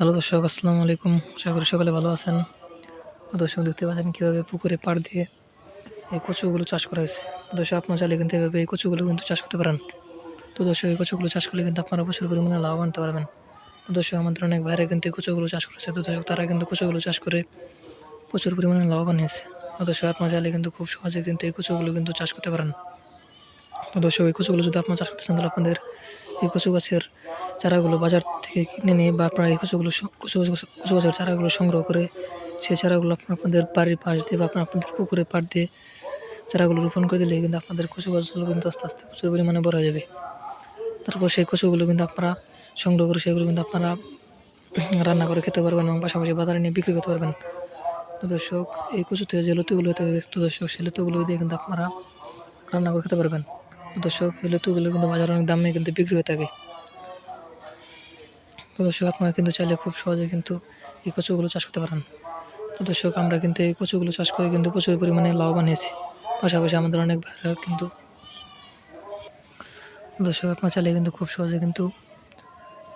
Hello দর্শক, আসসালামু আলাইকুম। আশা করি সকলে ভালো আছেন। দর্শক, দেখতে পাচ্ছেন কীভাবে পুকুরে পাড় দিয়ে এই কচুগুলো চাষ করা হয়েছে। দর্শক, আপনার চাইলে কিন্তু এভাবে এই কচুগুলো কিন্তু চাষ করতে পারেন। তো দর্শক, এই কচুগুলো চাষ করলে কিন্তু আপনারা প্রচুর পরিমাণে লাভ আনতে পারবেন। দর্শক, আমাদের অনেক বাইরে কিন্তু এই কচুগুলো চাষ করেছে। তো দর্শক, তারা কিন্তু কচুগুলো চাষ করে প্রচুর পরিমাণে লাভবান হয়েছে। দর্শক, আপনার চাইলে কিন্তু খুব সহজে কিন্তু এই কচুগুলো কিন্তু চাষ করতে পারেন। তো দর্শক, এই কচুগুলো যদি আপনার চাষ করতে চান, তাহলে আপনাদের এই কচু গাছের চারাগুলো বাজার থেকে কিনে নিয়ে বা আপনারা এই কচুগুলো কচু কচু গাছের চারাগুলো সংগ্রহ করে সেই চারাগুলো আপনার আপনাদের বাড়ির পাশ দিয়ে বা আপনার আপনাদের পুকুরে পাড় দিয়ে চারাগুলো রোপণ করে দিলে কিন্তু আপনাদের কচু গাছগুলো কিন্তু আস্তে আস্তে প্রচুর পরিমাণে বড় যাবে। তারপর সেই কচুগুলো কিন্তু আপনারা সংগ্রহ করে সেগুলো কিন্তু আপনারা রান্না করে খেতে পারবেন এবং পাশাপাশি বাজারে নিয়ে বিক্রি করতে পারবেন। তো দর্শক, এই কচু থেকে যে লতিগুলো হতে তো দর্শক, সেই লতিগুলো দিয়ে কিন্তু আপনারা রান্না করে খেতে পারবেন। দর্শক, এই লতিগুলো কিন্তু বাজারে অনেক দামে কিন্তু বিক্রি হয়ে থাকে। দর্শক, আপনারা কিন্তু চাইলে খুব সহজে কিন্তু এই কচুগুলো চাষ করতে পারেন। তো দর্শক, আমরা কিন্তু এই কচুগুলো চাষ করে কিন্তু প্রচুর পরিমাণে লাভবান হয়েছি। পাশাপাশি আমাদের অনেক ভাইরা কিন্তু দর্শক, আপনার চাইলে কিন্তু খুব সহজে কিন্তু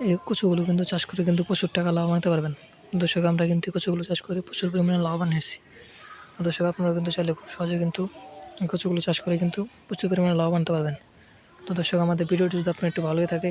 এই কচুগুলো কিন্তু চাষ করে কিন্তু প্রচুর টাকা লাভ আনতে পারবেন। দর্শক, আমরা কিন্তু কচুগুলো চাষ করে প্রচুর পরিমাণে লাভবান হয়েছি। দর্শক, আপনারা কিন্তু চাইলে খুব সহজে কিন্তু এই কচুগুলো চাষ করে কিন্তু প্রচুর পরিমাণে লাভ আনতে পারবেন। তো দর্শক, আমাদের ভিডিওটি যদি আপনার একটু ভালোই থাকে